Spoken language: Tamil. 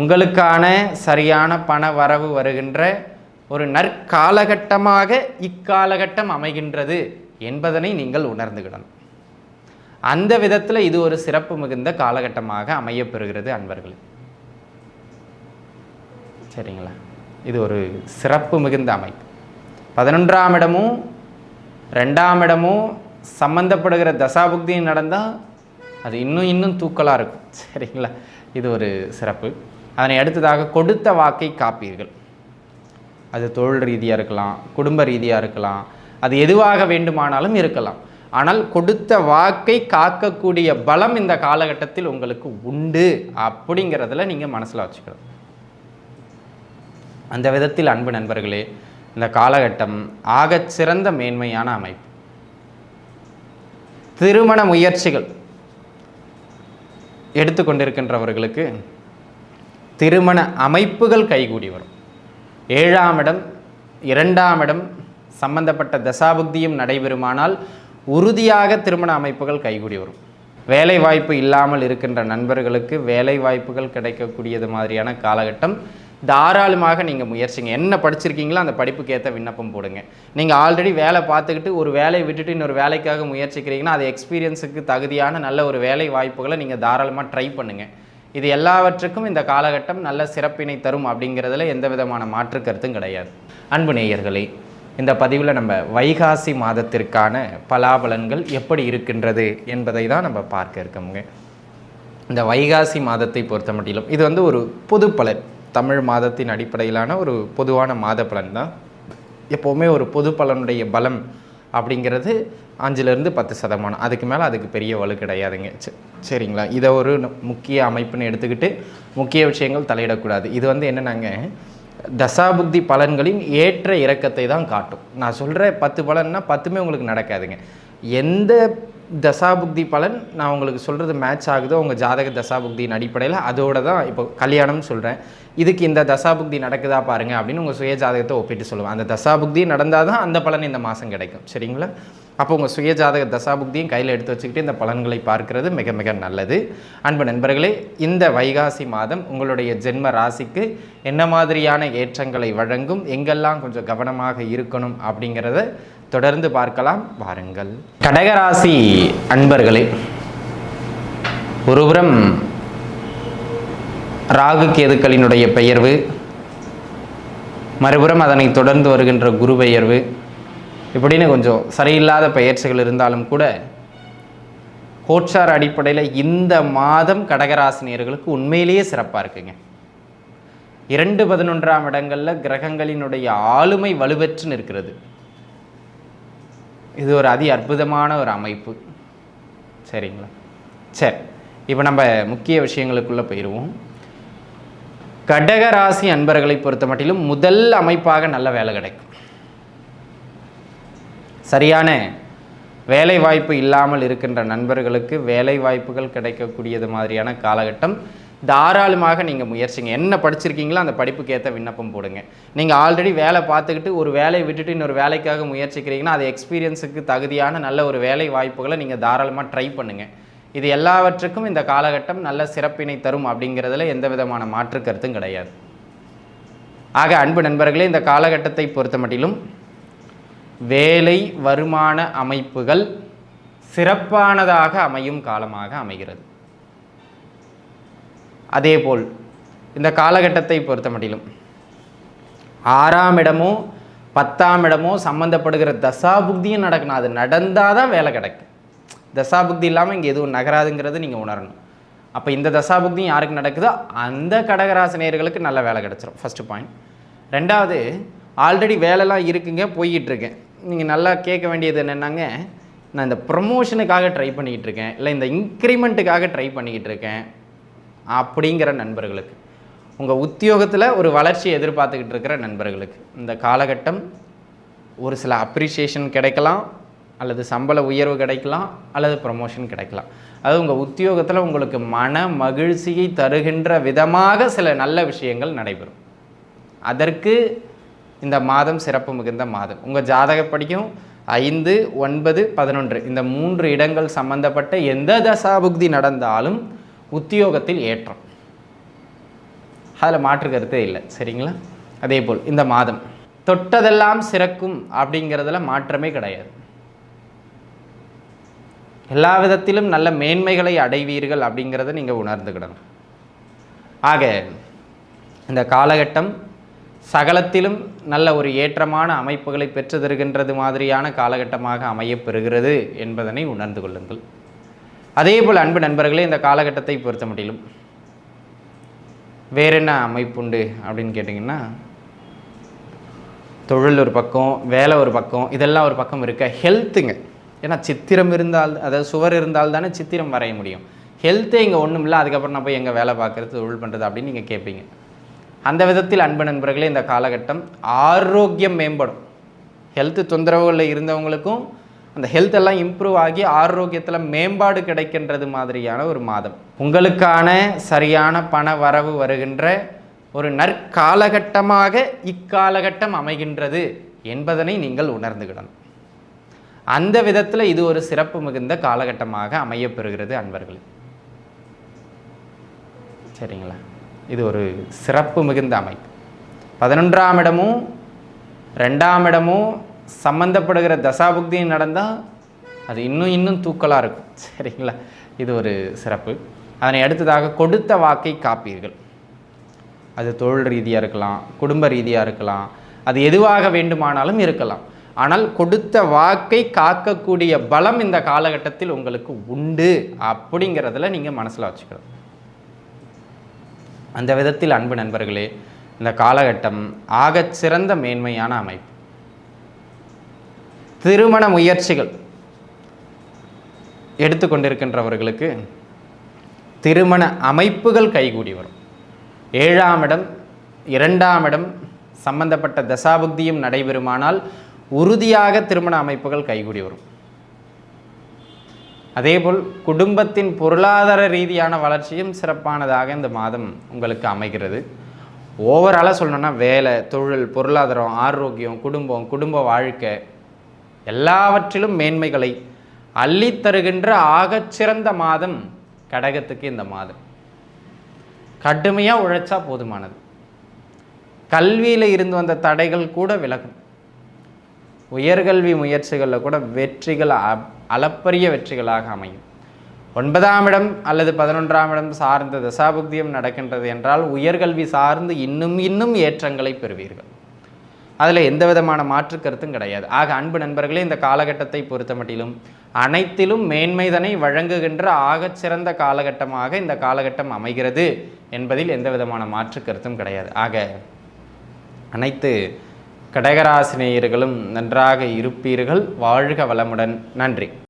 உங்களுக்கான சரியான பண வரவு வருகின்ற ஒரு நற்காலகட்டமாக இக்காலகட்டம் அமைகின்றது என்பதனை நீங்கள் உணர்ந்துகிடணும். அந்த விதத்தில் இது ஒரு சிறப்பு மிகுந்த காலகட்டமாக அமையப்பெறுகிறது அன்பர்களே. சரிங்களா? இது ஒரு சிறப்பு மிகுந்த அமைப்பு. பதினொன்றாம் இடமும் ரெண்டாம் இடமும் சம்பந்தப்படுகிற தசாபுக்தி நடந்தால் அது இன்னும் இன்னும் தூக்கலாக இருக்கும். சரிங்களா? இது ஒரு சிறப்பு. அதனை அடுத்ததாக கொடுத்த வாக்கை காப்பீர்கள். அது தொழில் ரீதியாக இருக்கலாம் குடும்ப ரீதியாக இருக்கலாம் அது எதுவாக வேண்டுமானாலும் இருக்கலாம். ஆனால் கொடுத்த வாக்கை காக்கக்கூடிய பலம் இந்த காலகட்டத்தில் உங்களுக்கு உண்டு அப்படிங்கிறதுல நீங்கள் மனசில் வச்சுக்கணும். அந்த விதத்தில் அன்பு நண்பர்களே இந்த காலகட்டம் ஆகச் சிறந்த மேன்மையான அமைப்பு. திருமண முயற்சிகள் எடுத்துக்கொண்டிருக்கின்றவர்களுக்கு திருமண அமைப்புகள் கைகூடி வரும். ஏழாம் இடம் இரண்டாம் இடம் சம்பந்தப்பட்ட தசாபுக்தியும் நடைபெறுமானால் உறுதியாக திருமண அமைப்புகள் கைகூடி வரும். வேலை வாய்ப்பு இல்லாமல் இருக்கின்ற நண்பர்களுக்கு வேலை வாய்ப்புகள் கிடைக்கக்கூடியது மாதிரியான காலகட்டம். தாராளமாக நீங்கள் முயற்சிங்க. என்ன படிச்சிருக்கீங்களோ அந்த படிப்புக்கு ஏற்ற விண்ணப்பம் போடுங்க. நீங்கள் ஆல்ரெடி வேலை பார்த்துக்கிட்டு ஒரு வேலையை விட்டுட்டு இன்னொரு வேலைக்காக முயற்சிக்கிறீங்கன்னா அது எக்ஸ்பீரியன்ஸுக்கு தகுதியான நல்ல ஒரு வேலை வாய்ப்புகளை நீங்கள் தாராளமாக ட்ரை பண்ணுங்கள் இது எல்லாவற்றுக்கும் இந்த காலகட்டம் நல்ல சிறப்பினை தரும் அப்படிங்கிறதுல எந்த விதமான மாற்று கருத்தும் கிடையாது. அன்பு நேயர்களே இந்த பதிவில் நம்ம வைகாசி மாதத்திற்கான பலாபலன்கள் எப்படி இருக்கின்றது என்பதை தான் நம்ம பார்க்க இருக்கோமுங்க. இந்த வைகாசி மாதத்தை பொறுத்த மட்டிலும் இது வந்து ஒரு பொது பலன். தமிழ் மாதத்தின் அடிப்படையிலான ஒரு பொதுவான மாத பலன் தான். எப்போவுமே ஒரு பொது பலனுடைய பலம் அப்படிங்கிறது அஞ்சுலேருந்து பத்து சதமானம். அதுக்கு மேலே அதுக்கு பெரிய வலு கிடையாதுங்க. சரிங்களா? இதை ஒரு முக்கிய அமைப்புன்னு எடுத்துக்கிட்டு முக்கிய விஷயங்கள் தலையிடக்கூடாது. இது வந்து என்னென்னாங்க தசாபுக்தி பலன்களின் ஏற்ற இறக்கத்தை தான் காட்டும். நான் சொல்கிற பத்து பலன்னா பத்துமே உங்களுக்கு நடக்காதுங்க. எந்த தசாபுக்தி பலன் நான் உங்களுக்கு சொல்கிறது மேட்ச் ஆகுதோ உங்கள் ஜாதக தசாபுக்தியின் அடிப்படையில் அதோட தான் இப்போ கல்யாணம்னு சொல்கிறேன் இதுக்கு இந்த தசாபுக்தி நடக்குதா பாருங்கள் அப்படின்னு உங்கள் சுய ஜாதகத்தை ஒப்பிட்டு சொல்லுவேன். அந்த தசாபுக்தி நடந்தால் தான் அந்த பலன் இந்த மாதம் கிடைக்கும். சரிங்களா? அப்போ உங்கள் சுய ஜாதக தசாபுக்தியும் கையில் எடுத்து வச்சுக்கிட்டு இந்த பலன்களை பார்க்கிறது மிக மிக நல்லது. அன்பு நண்பர்களே இந்த வைகாசி மாதம் உங்களுடைய ஜென்ம ராசிக்கு என்ன மாதிரியான ஏற்றங்களை வழங்கும் எங்கெல்லாம் கொஞ்சம் கவனமாக இருக்கணும் அப்படிங்கிறத தொடர்ந்து பார்க்கலாம். வாருங்கள். கடகராசி அன்பர்களே ஒருபுறம் ராகு கேதுக்களினுடைய பெயர்வு மறுபுறம் அதனை தொடர்ந்து வருகின்ற குரு பெயர்வு இப்படின்னு கொஞ்சம் சரியில்லாத பெயர்ச்சிகள் இருந்தாலும் கூட கோட்சார் அடிப்படையில் இந்த மாதம் கடகராசினியர்களுக்கு உண்மையிலேயே சிறப்பாக இருக்குங்க. இரண்டு பதினொன்றாம் இடங்களில் கிரகங்களினுடைய ஆளுமை வலுவற்றுன்னு நிற்கிறது. இது ஒரு அதி அற்புதமான ஒரு அமைப்பு. சரிங்களா? சரி. இப்போ நம்ம முக்கிய விஷயங்களுக்குள்ளே போயிடுவோம் கடக ராசி அன்பர்களை பொறுத்த மட்டிலும் முதல் அமைப்பாக நல்ல வேலை கிடைக்கும். சரியான வேலை வாய்ப்பு இல்லாமல் இருக்கின்ற நண்பர்களுக்கு வேலை வாய்ப்புகள் கிடைக்கக்கூடியது மாதிரியான காலகட்டம் தாராளமாக நீங்கள் முயற்சிங்க. என்ன படிச்சிருக்கீங்களோ அந்த படிப்புக்கு ஏற்ற விண்ணப்பம் போடுங்க. நீங்கள் ஆல்ரெடி வேலை பார்த்துக்கிட்டு ஒரு வேலையை விட்டுட்டு இன்னொரு வேலைக்காக முயற்சிக்கிறீங்கன்னா அது எக்ஸ்பீரியன்ஸுக்கு தகுதியான நல்ல ஒரு வேலை வாய்ப்புகளை நீங்கள் தாராளமாக ட்ரை பண்ணுங்கள் இது எல்லாவற்றுக்கும் இந்த காலகட்டம் நல்ல சிறப்பினை தரும் அப்படிங்கிறதுல எந்த விதமான மாற்று கருத்தும் கிடையாது. ஆக அன்பு நண்பர்களே இந்த காலகட்டத்தை பொறுத்த மட்டிலும் வேலை வருமான அமைப்புகள் சிறப்பானதாக அமையும் காலமாக அமைகிறது. அதேபோல் இந்த காலகட்டத்தை பொறுத்த மட்டிலும் ஆறாம் இடமோ பத்தாம் இடமோ சம்மந்தப்படுகிற தசாபுக்தியும் நடக்கணும். அது நடந்தால் தான் வேலை கிடைக்கும். தசாபுக்தி இல்லாமல் இங்கே எதுவும் நகராதுங்கிறது நீங்கள் உணரணும். அப்போ இந்த தசாபுக்தியும் யாருக்கு நடக்குதோ அந்த கடகராசினியர்களுக்கு நல்ல வேலை கிடச்சிரும். ஃபஸ்ட்டு பாயிண்ட் ரெண்டாவது ஆல்ரெடி வேலைலாம் இருக்குங்க போய்கிட்டு இருக்கேன் நீங்கள் நல்லா கேட்க வேண்டியது என்னென்னாங்க நான் இந்த ப்ரமோஷனுக்காக ட்ரை பண்ணிக்கிட்டு இருக்கேன் இல்லை இந்த இன்க்ரிமெண்ட்டுக்காக ட்ரை பண்ணிக்கிட்டு இருக்கேன் அப்படிங்கிற நண்பர்களுக்கு. உங்கள் உத்தியோகத்தில் ஒரு வளர்ச்சியை எதிர்பார்த்துக்கிட்டு இருக்கிற நண்பர்களுக்கு. இந்த காலகட்டம் ஒரு சில அப்ரிசியேஷன் கிடைக்கலாம் அல்லது சம்பள உயர்வு கிடைக்கலாம் அல்லது ப்ரமோஷன் கிடைக்கலாம். அது உங்கள் உத்தியோகத்தில் உங்களுக்கு மன மகிழ்ச்சியை தருகின்ற விதமாக சில நல்ல விஷயங்கள் நடைபெறும். அதற்கு இந்த மாதம் சிறப்பு மிகுந்த மாதம். உங்கள் ஜாதகப்படியும் ஐந்து ஒன்பது பதினொன்று இந்த மூன்று இடங்கள் சம்பந்தப்பட்ட எந்த தசாபுக்தி நடந்தாலும் உத்தியோகத்தில் ஏற்றம். அதில் மாற்று கருத்தே இல்லை. சரிங்களா? அதே போல் இந்த மாதம். தொட்டதெல்லாம் சிறக்கும் அப்படிங்கிறதுல மாற்றமே கிடையாது. எல்லா விதத்திலும் நல்ல மேன்மைகளை அடைவீர்கள் அப்படிங்கிறத நீங்கள் உணர்ந்துக்கிடணும். ஆக இந்த காலகட்டம் சகலத்திலும் நல்ல ஒரு ஏற்றமான அமைப்புகளை பெற்று தருகின்றது மாதிரியான காலகட்டமாக அமையப்பெறுகிறது என்பதனை உணர்ந்து கொள்ளுங்கள். அதே போல் அன்பு நண்பர்களே இந்த காலகட்டத்தை பொறுத்த முடியலும் வேற என்ன அமைப்புண்டு அப்படின்னு கேட்டிங்கன்னா தொழில் ஒரு பக்கம் வேலை ஒரு பக்கம் இதெல்லாம் ஒரு பக்கம் இருக்க ஹெல்த்துங்க ஏன்னா சித்திரம் இருந்தால் அதாவது சுவர் இருந்தால் தானே சித்திரம் வரைய முடியும். ஹெல்த்தே இங்கே ஒன்றும் இல்லை அதுக்கப்புறம் நான் போய் எங்கே வேலை பார்க்குறது தொழில் பண்ணுறது அப்படின்னு நீங்கள் கேட்பீங்க அந்த விதத்தில் அன்பு நண்பர்களே இந்த காலகட்டம் ஆரோக்கியம் மேம்படும். ஹெல்த்து தொந்தரவுகளில் இருந்தவங்களுக்கும் அந்த ஹெல்த் எல்லாம் இம்ப்ரூவ் ஆகி ஆரோக்கியத்தில் மேம்பாடு கிடைக்கின்றது மாதிரியான ஒரு மாதம். உங்களுக்கான சரியான பண வரவு வருகின்ற ஒரு நற்காலகட்டமாக இக்காலகட்டம் அமைகின்றது என்பதனை நீங்கள் உணர்ந்துகிடணும். அந்த விதத்தில் இது ஒரு சிறப்பு மிகுந்த காலகட்டமாக அமையப்பெறுகிறது அன்பர்கள். சரிங்களா? இது ஒரு சிறப்பு மிகுந்த அமைப்பு. பதினொன்றாம் இடமும் ரெண்டாம் இடமும் சம்மந்தப்படுகிற தசாபுக்தி நடந்தால் அது இன்னும் இன்னும் தூக்கலாக இருக்கும். சரிங்களா? இது ஒரு சிறப்பு. அதனை அடுத்ததாக கொடுத்த வாக்கை காப்பீர்கள். அது தொழில் ரீதியாக இருக்கலாம் குடும்ப ரீதியாக இருக்கலாம் அது எதுவாக வேண்டுமானாலும் இருக்கலாம். ஆனால் கொடுத்த வாக்கை காக்கக்கூடிய பலம் இந்த காலகட்டத்தில் உங்களுக்கு உண்டு அப்படிங்கிறதுல நீங்கள் மனசில் வச்சுக்கணும். அந்த விதத்தில் அன்பு நண்பர்களே இந்த காலகட்டம் ஆகச் சிறந்த மேன்மையான அமைப்பு. திருமண முயற்சிகள் எடுத்துக்கொண்டிருக்கின்றவர்களுக்கு திருமண அமைப்புகள் கைகூடி வரும். ஏழாம் இடம் இரண்டாம் இடம் சம்பந்தப்பட்ட தசாபுக்தியும் நடைபெறுமானால் உறுதியாக திருமண அமைப்புகள் கைகூடி வரும். அதேபோல் குடும்பத்தின் பொருளாதார ரீதியான வளர்ச்சியும் சிறப்பானதாக இந்த மாதம் உங்களுக்கு அமைகிறது. ஓவராலாக சொல்லணும்னா வேலை தொழில் பொருளாதாரம் ஆரோக்கியம் குடும்பம் குடும்ப வாழ்க்கை எல்லாவற்றிலும் மேன்மைகளை அள்ளித்தருகின்ற ஆகச்சிறந்த மாதம் கடகத்துக்கு இந்த மாதம். கடுமையாக உழைச்சா போதுமானது. கல்வியில் இருந்து வந்த தடைகள் கூட விலகும். உயர்கல்வி முயற்சிகளில் கூட வெற்றிகள் அளப்பரிய வெற்றிகளாக அமையும். ஒன்பதாம் இடம் அல்லது பதினொன்றாம் இடம் சார்ந்த தசாபுக்தியம் நடக்கின்றது என்றால் உயர்கல்வி சார்ந்து இன்னும் இன்னும் ஏற்றங்களை பெறுவீர்கள். அதில் எந்த விதமான மாற்று கருத்தும் கிடையாது. ஆக அன்பு நண்பர்களே இந்த காலகட்டத்தை பொறுத்த மட்டிலும் அனைத்திலும் மேன்மைதனை வழங்குகின்ற ஆகச்சிறந்த காலகட்டமாக இந்த காலகட்டம் அமைகிறது என்பதில் எந்த விதமான மாற்று கருத்தும் கிடையாது. ஆக அனைத்து கடகராசினியர்களும் நன்றாக இருப்பீர்கள். வாழ்க வளமுடன். நன்றி.